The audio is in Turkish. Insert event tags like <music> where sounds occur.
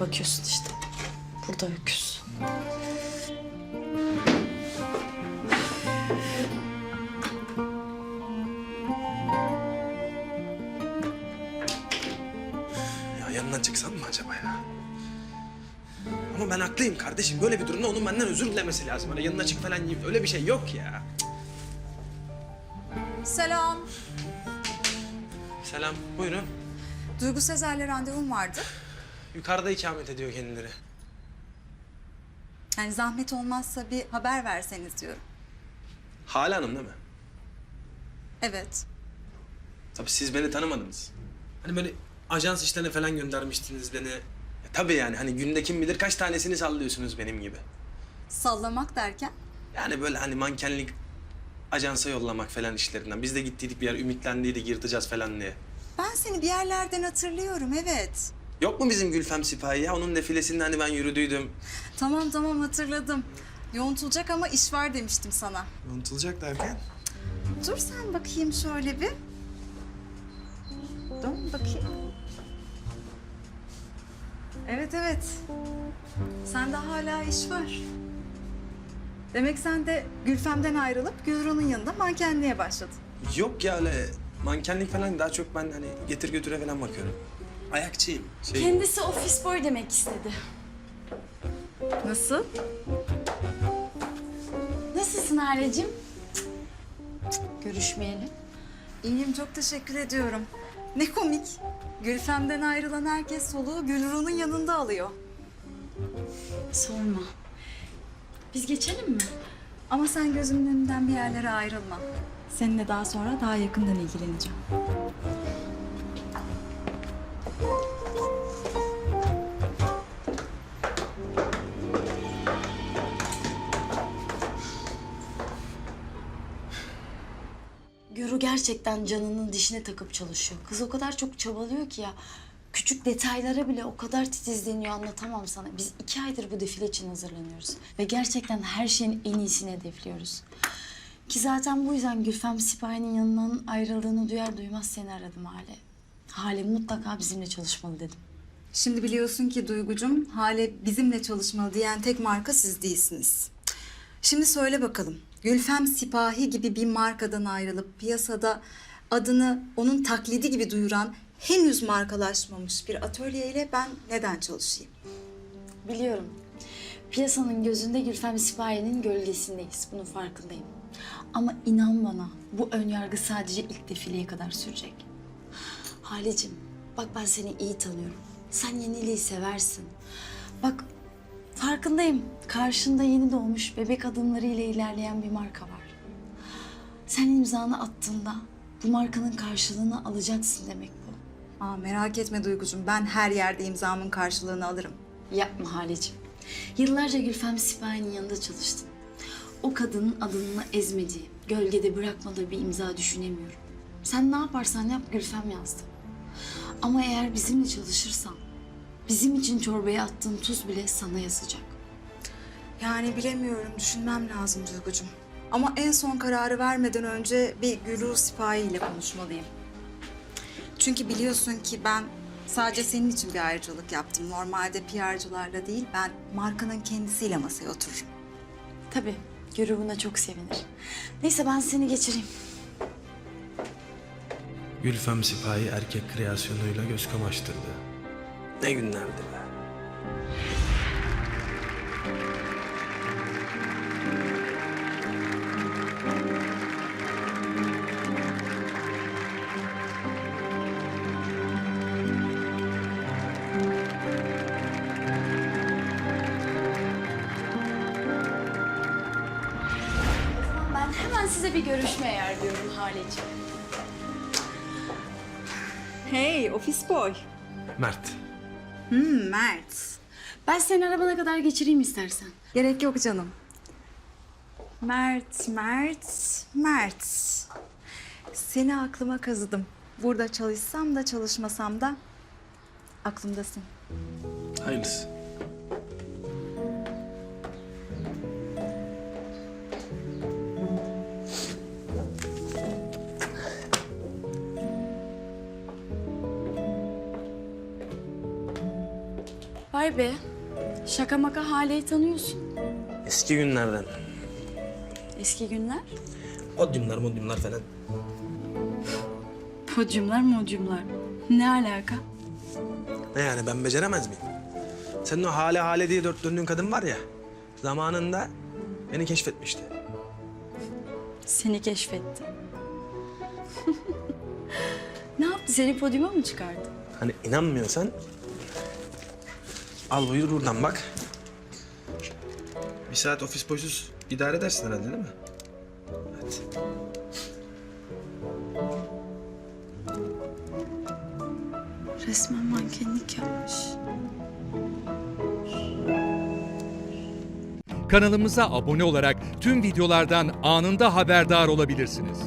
bakıyorsun işte. Burada öküz. Ya yanından çıksam mı acaba ya? Ama ben haklıyım kardeşim. Böyle bir durumda onun benden özür dilemesi lazım. Öyle yanına çık falan öyle bir şey yok ya. Selam. Selam, buyurun. Duygu Sezer'le randevum vardı. Yukarıda ikamet ediyor kendileri. Yani zahmet olmazsa bir haber verseniz diyorum. Hala Hanım değil mi? Evet. Tabii siz beni tanımadınız. Hani böyle ajans işlerine falan göndermiştiniz beni. Ya tabii yani hani günde kim bilir kaç tanesini sallıyorsunuz benim gibi. Sallamak derken? Yani böyle hani mankenlik ajansa yollamak falan işlerinden. Biz de gittiydik bir yer ümitlendiydik yırtacağız falan diye. Ben seni bir yerlerden hatırlıyorum evet. Yok mu bizim Gülfem Sipahi ya? Onun defilesinde hani ben yürüdüydüm. Tamam tamam hatırladım. Yontulacak ama iş var demiştim sana. Unutulacak derken? Dur sen bakayım şöyle bir. Dön bakayım. Evet evet. Sende hala iş var. Demek sen de Gülfem'den ayrılıp Gülru'nun yanında mankenliğe başladın. Yok ya öyle mankenlik falan daha çok ben hani getir götüre falan bakıyorum. Ayakçıyım. Şey, Kendisi ofis boy demek istedi. Nasıl? Nasılsın Halecim? Görüşmeyelim. İyiyim çok teşekkür ediyorum. Ne komik. Gülfem'den ayrılan herkes soluğu Gülru'nun yanında alıyor. Sorma. Biz geçelim mi? Ama sen gözümün önünden bir yerlere ayrılma. Seninle daha sonra daha yakından ilgileneceğim. Gerçekten canının dişine takıp çalışıyor. Kız o kadar çok çabalıyor ki ya. Küçük detaylara bile o kadar titizleniyor anlatamam sana. Biz iki aydır bu defile için hazırlanıyoruz. Ve gerçekten her şeyin en iyisini hedefliyoruz. Ki zaten bu yüzden Gülfem Sipahi'nin yanından ayrıldığını duyar duymaz seni aradım Hale. Hale mutlaka bizimle çalışmalı dedim. Şimdi biliyorsun ki Duygucum, Hale bizimle çalışmalı diyen tek marka siz değilsiniz. Şimdi söyle bakalım, Gülfem Sipahi gibi bir markadan ayrılıp piyasada adını onun taklidi gibi duyuran henüz markalaşmamış bir atölyeyle ben neden çalışayım? Biliyorum. Piyasanın gözünde Gülfem Sipahi'nin gölgesindeyiz. Bunun farkındayım. Ama inan bana bu ön yargı sadece ilk defileye kadar sürecek. Halicim bak ben seni iyi tanıyorum. Sen yeniliği seversin. Bak farkındayım. Karşında yeni doğmuş bebek adımlarıyla ilerleyen bir marka var. Sen imzanı attığında bu markanın karşılığını alacaksın demek bu. Aa, merak etme Duygucum, ben her yerde imzamın karşılığını alırım. Yapma Halecim. Yıllarca Gülfem Sipahi'nin yanında çalıştın. O kadının adını ezmediği, gölgede bırakmadığı bir imza düşünemiyorum. Sen ne yaparsan yap Gülfem yazdı. Ama eğer bizimle çalışırsan, bizim için çorbaya attığın tuz bile sana yazacak. Yani bilemiyorum, düşünmem lazım Duygucum. Ama en son kararı vermeden önce bir Gülru Sipahi ile konuşmalıyım. Çünkü biliyorsun ki ben sadece senin için bir ayrıcalık yaptım. Normalde PR'cılarla değil, ben markanın kendisiyle masaya otururum. Tabii, Gürü buna çok sevinir. Neyse ben seni geçireyim. Gülfem Sipahi erkek kreasyonuyla göz kamaştırdı. Ne günlerdi be. Ben hemen size bir görüşme ayarlıyorum Haleciğim. Hey, ofis boy. Mert. Hmm, Mert. Ben seni arabana kadar geçireyim istersen. Gerek yok canım. Mert, Mert, Mert. Seni aklıma kazıdım. Burada çalışsam da çalışmasam da aklımdasın. Hayırlısı. Vay be. Şaka maka Hale'yi tanıyorsun. Eski günlerden. Eski günler. Podyumlar modyumlar falan. Podyumlar modyumlar. Ne alaka? Ne yani ben beceremez miyim? Senin o hale hale diye dört döndüğün kadın var ya. Zamanında beni keşfetmişti. Seni keşfetti. <laughs> ne yaptı? Seni podyuma mı çıkardı? Hani inanmıyorsan al buyur buradan bak. Bir saat ofis boşsuz idare edersin herhalde değil mi? Hadi. Resmen mankenlik yapmış. Kanalımıza abone olarak tüm videolardan anında haberdar olabilirsiniz.